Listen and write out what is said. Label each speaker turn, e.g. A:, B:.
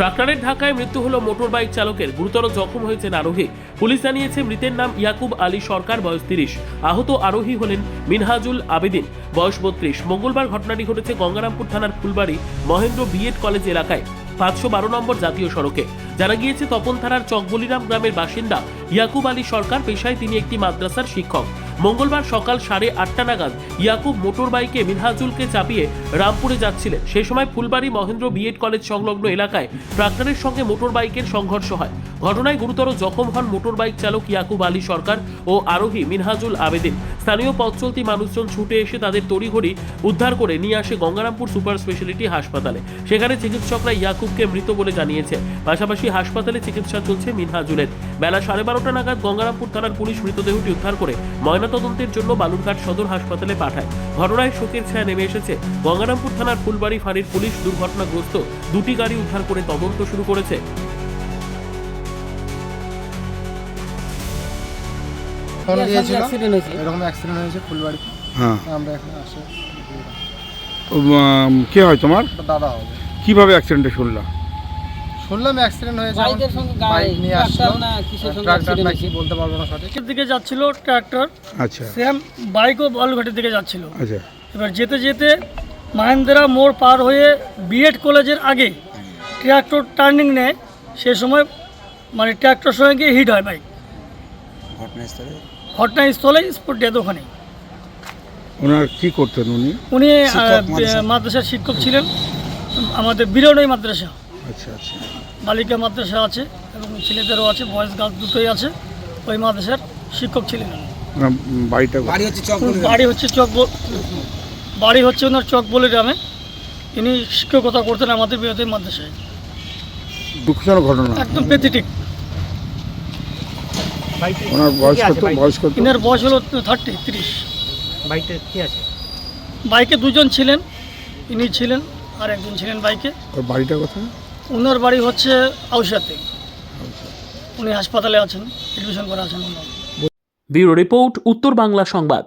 A: ট্রাক্টরের ধাক্কায় মৃত্যু হলো মোটর বাইক চালকের। গুরুতর জখম হয়েছেন আরোহী। পুলিশ জানিয়েছে, মৃতের নাম ইয়াকুব আলী সরকার, বয়স তিরিশ। আহত আরোহী হলেন মিনহাজুল আবেদিন, বয়স বত্রিশ। মঙ্গলবার ঘটনাটি ঘটেছে গঙ্গারামপুর থানার ফুলবাড়ি, মহেন্দ্র বিএড কলেজ এলাকায়, পাঁচশো বারো নম্বর জাতীয় সড়কে। জানা গিয়েছে, তপন থানার চকবলিরাম গ্রামের বাসিন্দা ইয়াকুব আলী সরকার পেশায় তিনি একটি মাদ্রাসার শিক্ষক। মঙ্গলবার সকাল সাড়ে আটটা নাগাদ ইয়াকুব মোটর বাইকে মিনহাজুলকে চাপিয়ে রামপুরে যাচ্ছিলেন। সে সময় ফুলবাড়ি মহেন্দ্র বিএড কলেজ সংলগ্ন এলাকায় ট্রাক্টরের সঙ্গে মোটর বাইকের সংঘর্ষ হয়। ঘটনায় গুরুতর জখম হন মোটর বাইক চালক ইয়াকুব আলী সরকার ও আরোহী মিনহাজুল আবেদিন। স্থানীয় পথ চলতি মানুষজন ছুটে এসে তাদের তড়িঘড়ি উদ্ধার করে নিয়ে আসে গঙ্গারামপুর সুপার স্পেশালিটি হাসপাতালে। সেখানে চিকিৎসকরা ইয়াকুবকে মৃত বলে জানিয়েছে। পাশাপাশি হাসপাতালে চিকিৎসা চলছে মিনহাজুলের। বেলা সাড়ে বারোটা নাগাদ গঙ্গারামপুর থানার পুলিশ মৃতদেহটি উদ্ধার করে ময়নাতদন্তের জন্য বালুরঘাট সদর হাসপাতালে পাঠায়। ঘটনায় শোকের ছায়া নেমে এসেছে। গঙ্গারামপুর থানার ফুলবাড়ি ফাঁড়ির পুলিশ দুর্ঘটনাগ্রস্ত দুটি গাড়ি উদ্ধার করে তদন্ত শুরু করেছে।
B: ফোন দিয়েছিল?
C: অ্যাক্সিডেন্ট হয়েছে।
B: এরকম অ্যাক্সিডেন্ট হয়েছে ফুলবাড়িতে।
D: হ্যাঁ।
B: আমরা এখানে আসি
D: কে হয় তোমার?
B: দাদা হবে।
D: কীভাবে অ্যাক্সিডেন্টে শুনলা?
B: শুনলাম অ্যাক্সিডেন্ট হয়েছে
C: বাইকের সঙ্গে গাড়ি,
B: বাইক নিয়ে আসলো।
C: না কিসের সঙ্গে
B: ট্রাক্টর
C: accident হয়েছে?
B: বলতে পারব না সঠিক।
E: দিকে যাচ্ছিল ট্র্যাক্টর
D: আচ্ছা।
E: সেম বাইকও বালুঘাটের দিকে যাচ্ছিল।
D: আচ্ছা।
E: এবার যেতে যেতে মাহেন্দ্রা মোড় পার হয়ে বিএড কলেজের আগে ট্র্যাক্টর টার্নিং নেয়। সে সময় মানে ট্র্যাক্টর সঙ্গে গিয়ে হিট হয় বাইক। ঘটনাস্থলে স্পট ডেথ ওখানে
D: ওনার কি করতেন উনি?
E: উনি মাদ্রাসার শিক্ষক ছিলেন। আমাদের বিরোডই মাদ্রাসা।
D: আচ্ছা আচ্ছা।
E: বালিকা মাদ্রাসা আছে এবং ছেলেদেরও আছে বয়েজ গার্লস দুটোই আছে। ওই মাদ্রাসার শিক্ষক ছিলেন উনি।
D: ওনার উম, বাড়িটা
E: বাড়ি হচ্ছে চক বাড়ি হচ্ছে ওনার চক বলে গ্রামে। তিনি শিক্ষকতা করতেন আমাদের বিরোধী মাদ্রাসায়।
D: দুঃখজনক ঘটনা।
E: একদম পেথেটিক
D: ওনার বয়স কত? বয়স কত?
E: ইনার বয়স হলো থার্টি তিরিশ।
F: বাইকটা কি আছে?
E: বাইকে দুজন ছিলেন ইনি ছিলেন আর একজন ছিলেন বাইকে।
D: ওর বাড়িটা কোথায়?
E: ওনার বাড়ি হচ্ছে আউসাতে উনি হাসপাতালে আছেন এডমিশন করা আছেন। ওনার
A: ব্যুরো রিপোর্ট উত্তর বাংলা সংবাদ।